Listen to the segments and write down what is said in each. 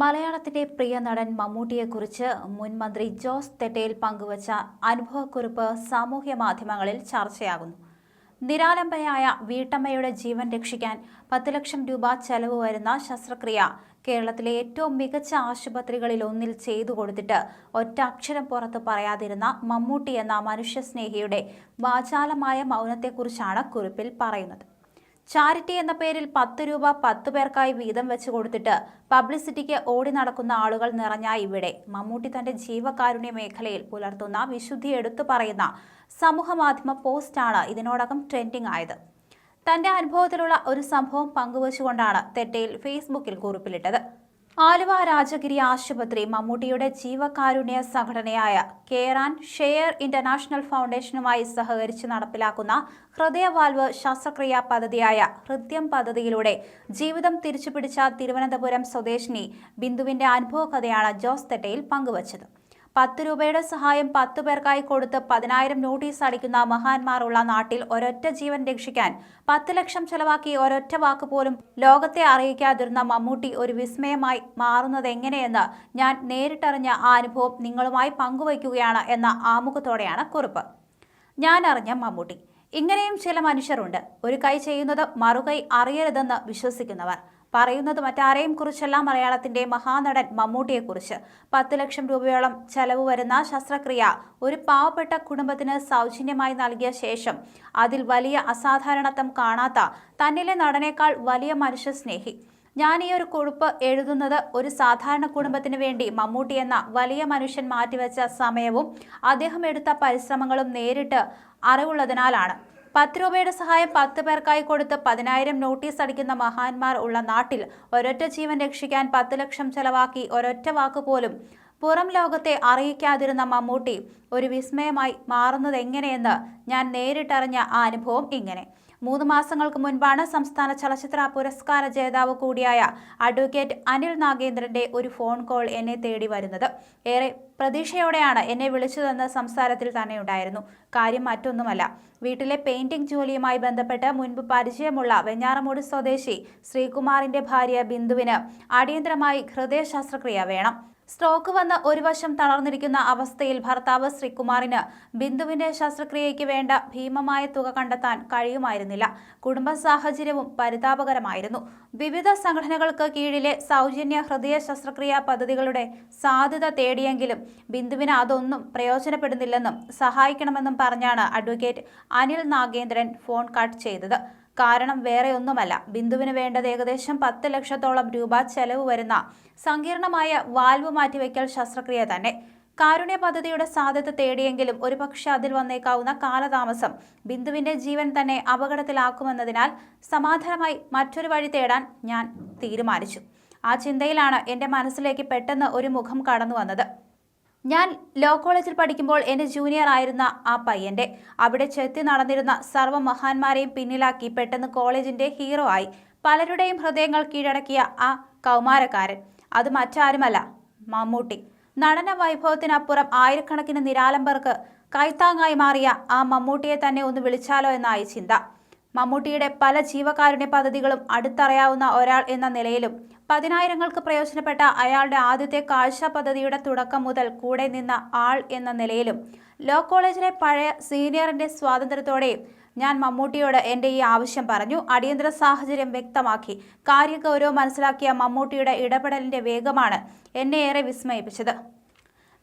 മലയാളത്തിന്റെ പ്രിയ നടൻ മമ്മൂട്ടിയെക്കുറിച്ച് മുൻ മന്ത്രി ജോസ് തെറ്റയിൽ പങ്കുവച്ച അനുഭവക്കുറിപ്പ് സാമൂഹ്യ മാധ്യമങ്ങളിൽ ചർച്ചയാകുന്നു. നിരാലംബയായ വീട്ടമ്മയുടെ ജീവൻ രക്ഷിക്കാൻ പത്ത് ലക്ഷം രൂപ ചെലവ് വരുന്ന ശസ്ത്രക്രിയ കേരളത്തിലെ ഏറ്റവും മികച്ച ആശുപത്രികളിൽ ഒന്നിൽ ചെയ്തു കൊടുത്തിട്ട് ഒറ്റ അക്ഷരം പുറത്ത് പറയാതിരുന്ന മമ്മൂട്ടി എന്ന മനുഷ്യസ്നേഹിയുടെ വാചാലമായ മൗനത്തെക്കുറിച്ചാണ് കുറിപ്പിൽ പറയുന്നത്. ചാരിറ്റി എന്ന പേരിൽ പത്ത് രൂപ പത്ത് പേർക്കായി വീതം വെച്ച് കൊടുത്തിട്ട് പബ്ലിസിറ്റിക്ക് ഓടി നടക്കുന്ന ആളുകൾ നിറഞ്ഞ ഇവിടെ. മമ്മൂട്ടി തന്റെ ജീവകാരുണ്യ മേഖലയിൽ പുലർത്തുന്ന വിശുദ്ധി എടുത്തു പറയുന്ന സമൂഹമാധ്യമ പോസ്റ്റാണ് ഇതിനോടകം ട്രെൻഡിംഗ് ആയത്. തന്റെ അനുഭവത്തിലുള്ള ഒരു സംഭവം പങ്കുവച്ചുകൊണ്ടാണ് തെറ്റയിൽ ഫേസ്ബുക്കിൽ കുറിപ്പിലിട്ടത്. ആലുവ രാജഗിരി ആശുപത്രി മമ്മൂട്ടിയുടെ ജീവകാരുണ്യ സംഘടനയായ കെയർ ആൻഡ് ഷെയർ ഇന്റർനാഷണൽ ഫൗണ്ടേഷനുമായി സഹകരിച്ച് നടപ്പിലാക്കുന്ന ഹൃദയവാൽവ് ശസ്ത്രക്രിയാ പദ്ധതിയായ ഹൃദ്യം പദ്ധതിയിലൂടെ ജീവിതം തിരിച്ചുപിടിച്ച തിരുവനന്തപുരം സ്വദേശിനി ബിന്ദുവിന്റെ അനുഭവ കഥയാണ് ജോസ് തെറ്റയിൽ പങ്കുവച്ചത്. പത്ത് രൂപയുടെ സഹായം പത്ത് പേർക്കായി കൊടുത്ത് പതിനായിരം നോട്ടീസ് അടിക്കുന്ന മഹാന്മാരുള്ള നാട്ടിൽ ഒരൊറ്റ ജീവൻ രക്ഷിക്കാൻ പത്ത് ലക്ഷം ചെലവാക്കി ഒരൊറ്റ വാക്ക് പോലും ലോകത്തെ അറിയിക്കാതിരുന്ന മമ്മൂട്ടി ഒരു വിസ്മയമായി മാറുന്നത് എങ്ങനെയെന്ന് ഞാൻ നേരിട്ടറിഞ്ഞ ആ അനുഭവം നിങ്ങളുമായി പങ്കുവയ്ക്കുകയാണ് എന്ന ആമുഖത്തോടെയാണ് കുറിപ്പ്. ഞാൻ അറിഞ്ഞ മമ്മൂട്ടി. ഇങ്ങനെയും ചില മനുഷ്യരുണ്ട്. ഒരു കൈ ചെയ്യുന്നത് മറുകൈ അറിയരുതെന്ന് വിശ്വസിക്കുന്നവർ. പറയുന്നത് മറ്റാരെയും കുറിച്ചല്ല. മലയാളത്തിന്റെ മഹാനടൻ മമ്മൂട്ടിയെക്കുറിച്ച് പത്ത് ലക്ഷം രൂപയോളം ചെലവ് വരുന്ന ശസ്ത്രക്രിയ ഒരു പാവപ്പെട്ട കുടുംബത്തിന് സൗജന്യമായി നൽകിയ ശേഷം അതിൽ വലിയ അസാധാരണത്വം കാണാത്ത തന്നിലെ നടനേക്കാൾ വലിയ മനുഷ്യസ്നേഹി ഞാൻ ഈ ഒരു കുറിപ്പ് എഴുതുന്നത് ഒരു സാധാരണ കുടുംബത്തിന് വേണ്ടി മമ്മൂട്ടി എന്ന വലിയ മനുഷ്യൻ മാറ്റിവെച്ച സമയവും അദ്ദേഹം എടുത്ത പരിശ്രമങ്ങളും നേരിട്ട് അറിവുള്ളതിനാലാണ്. പത്ത് രൂപയുടെ സഹായം പത്ത് പേർക്കായി കൊടുത്ത് പതിനായിരം നോട്ടീസ് അടിക്കുന്ന മഹാന്മാർ ഉള്ള നാട്ടിൽ ഒരൊറ്റ ജീവൻ രക്ഷിക്കാൻ പത്ത് ലക്ഷം ചെലവാക്കി ഒരൊറ്റ വാക്ക് പോലും പുറം ലോകത്തെ അറിയിക്കാതിരുന്ന മമ്മൂട്ടി ഒരു വിസ്മയമായി മാറുന്നത് എങ്ങനെയെന്ന് ഞാൻ നേരിട്ടറിഞ്ഞ ആ അനുഭവം ഇങ്ങനെ. മൂന്ന് മാസങ്ങൾക്ക് മുൻപാണ് സംസ്ഥാന ചലച്ചിത്ര പുരസ്കാര ജേതാവ് കൂടിയായ അഡ്വക്കേറ്റ് അനിൽ നാഗേന്ദ്രന്റെ ഒരു ഫോൺ കോൾ എന്നെ തേടി വരുന്നത്. ഏറെ പ്രതീക്ഷയോടെയാണ് എന്നെ വിളിച്ചതെന്ന് സംസാരത്തിൽ തന്നെ ഉണ്ടായിരുന്നു കാര്യം മറ്റൊന്നുമല്ല. വീട്ടിലെ പെയിന്റിംഗ് ജോലിയുമായി ബന്ധപ്പെട്ട് മുൻപ് പരിചയമുള്ള വെഞ്ഞാറമൂട് സ്വദേശി ശ്രീകുമാറിന്റെ ഭാര്യ ബിന്ദുവിന് അടിയന്തരമായി ഹൃദയ ശസ്ത്രക്രിയ വേണം. സ്ട്രോക്ക് വന്ന് ഒരു വശം തളർന്നിരിക്കുന്ന അവസ്ഥയിൽ ഭർത്താവ് ശ്രീകുമാറിന് ബിന്ദുവിന്റെ ശസ്ത്രക്രിയയ്ക്ക് വേണ്ട ഭീമമായ തുക കണ്ടെത്താൻ കഴിയുമായിരുന്നില്ല. കുടുംബ സാഹചര്യവും പരിതാപകരമായിരുന്നു. വിവിധ സംഘടനകൾക്ക് കീഴിലെ സൗജന്യ ഹൃദയ ശസ്ത്രക്രിയാ പദ്ധതികളുടെ സാധ്യത തേടിയെങ്കിലും ബിന്ദുവിന് അതൊന്നും പ്രയോജനപ്പെടുന്നില്ലെന്നും സഹായിക്കണമെന്നും പറഞ്ഞാണ് advocate Anil Nagendran phone cut ചെയ്തത്. കാരണം വേറെ ഒന്നുമല്ല ബിന്ദുവിന് വേണ്ടത് ഏകദേശം പത്ത് ലക്ഷത്തോളം രൂപ ചെലവ് വരുന്ന സങ്കീർണമായ വാൽവ് മാറ്റിവെക്കൽ ശസ്ത്രക്രിയ തന്നെ. കാരുണ്യ പദ്ധതിയുടെ സാധ്യത തേടിയെങ്കിലും ഒരുപക്ഷെ അതിൽ വന്നേക്കാവുന്ന കാലതാമസം ബിന്ദുവിന്റെ ജീവൻ തന്നെ അപകടത്തിലാക്കുമെന്നതിനാൽ സമാധാനമായി മറ്റൊരു വഴി തേടാൻ ഞാൻ തീരുമാനിച്ചു. ആ ചിന്തയിലാണ് എന്റെ മനസ്സിലേക്ക് പെട്ടെന്ന് ഒരു മുഖം കടന്നു വന്നത് ഞാൻ ലോ കോളേജിൽ പഠിക്കുമ്പോൾ എന്റെ ജൂനിയർ ആയിരുന്ന ആ പയ്യന്റെ. അവിടെ ചെത്തി നടന്നിരുന്ന സർവ മഹാന്മാരെയും പിന്നിലാക്കി പെട്ടെന്ന് കോളേജിന്റെ ഹീറോ ആയി. പലരുടെയും ഹൃദയങ്ങൾ കീഴടക്കിയ ആ കൗമാരക്കാരൻ. അത് മറ്റാരുമല്ല മമ്മൂട്ടി. നടന വൈഭവത്തിനപ്പുറം ആയിരക്കണക്കിന് നിരാലംബർക്ക് കൈത്താങ്ങായി മാറിയ ആ മമ്മൂട്ടിയെ തന്നെ ഒന്ന് വിളിച്ചാലോ എന്നായി ചിന്ത. മമ്മൂട്ടിയുടെ പല ജീവകാരുണ്യ പദ്ധതികളും അടുത്തറിയാവുന്ന ഒരാൾ എന്ന നിലയിലും പതിനായിരങ്ങൾക്ക് പ്രയോജനപ്പെട്ട അയാളുടെ ആദ്യത്തെ കാഴ്ച പദ്ധതിയുടെ തുടക്കം മുതൽ കൂടെ നിന്ന ആൾ എന്ന നിലയിലും ലോ കോളേജിലെ പഴയ സീനിയറിന്റെ സ്വാതന്ത്ര്യത്തോടെയും ഞാൻ മമ്മൂട്ടിയോട് എന്റെ ഈ ആവശ്യം പറഞ്ഞു. അടിയന്തര സാഹചര്യം വ്യക്തമാക്കി. കാര്യഗൗരവം മനസ്സിലാക്കിയ മമ്മൂട്ടിയുടെ ഇടപെടലിന്റെ വേഗമാണ് എന്നെ ഏറെ വിസ്മയിപ്പിച്ചത്.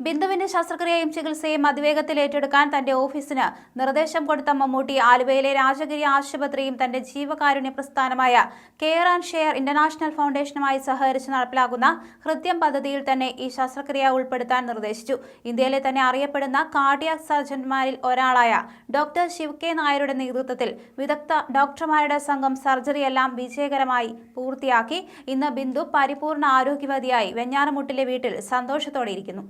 ബിന്ദുവിന്റെ ശസ്ത്രക്രിയയും ചികിത്സയും അതിവേഗത്തിൽ ഏറ്റെടുക്കാൻ തന്റെ ഓഫീസിന് നിർദ്ദേശം കൊടുത്ത മമ്മൂട്ടി ആലുവയിലെ രാജഗിരി ആശുപത്രിയും തന്റെ ജീവകാരുണ്യ പ്രസ്ഥാനമായ കെയർ ആൻഡ് ഷെയർ ഇന്റർനാഷണൽ ഫൗണ്ടേഷനുമായി സഹകരിച്ച് നടപ്പിലാക്കുന്ന ഹൃദ്യം പദ്ധതിയിൽ തന്നെ ഈ ശസ്ത്രക്രിയ ഉൾപ്പെടുത്താൻ നിർദ്ദേശിച്ചു. ഇന്ത്യയിലെ തന്നെ അറിയപ്പെടുന്ന കാർഡിയാക് സർജന്മാരിൽ ഒരാളായ ഡോക്ടർ ശിവ് കെ നായരുടെ നേതൃത്വത്തിൽ വിദഗ്ധ ഡോക്ടർമാരുടെ സംഘം സർജറിയെല്ലാം വിജയകരമായി പൂർത്തിയാക്കി. ഇന്ന് ബിന്ദു പരിപൂർണ ആരോഗ്യവതിയായി വെഞ്ഞാറമുട്ടിലെ വീട്ടിൽ സന്തോഷത്തോടെ ഇരിക്കുന്നു.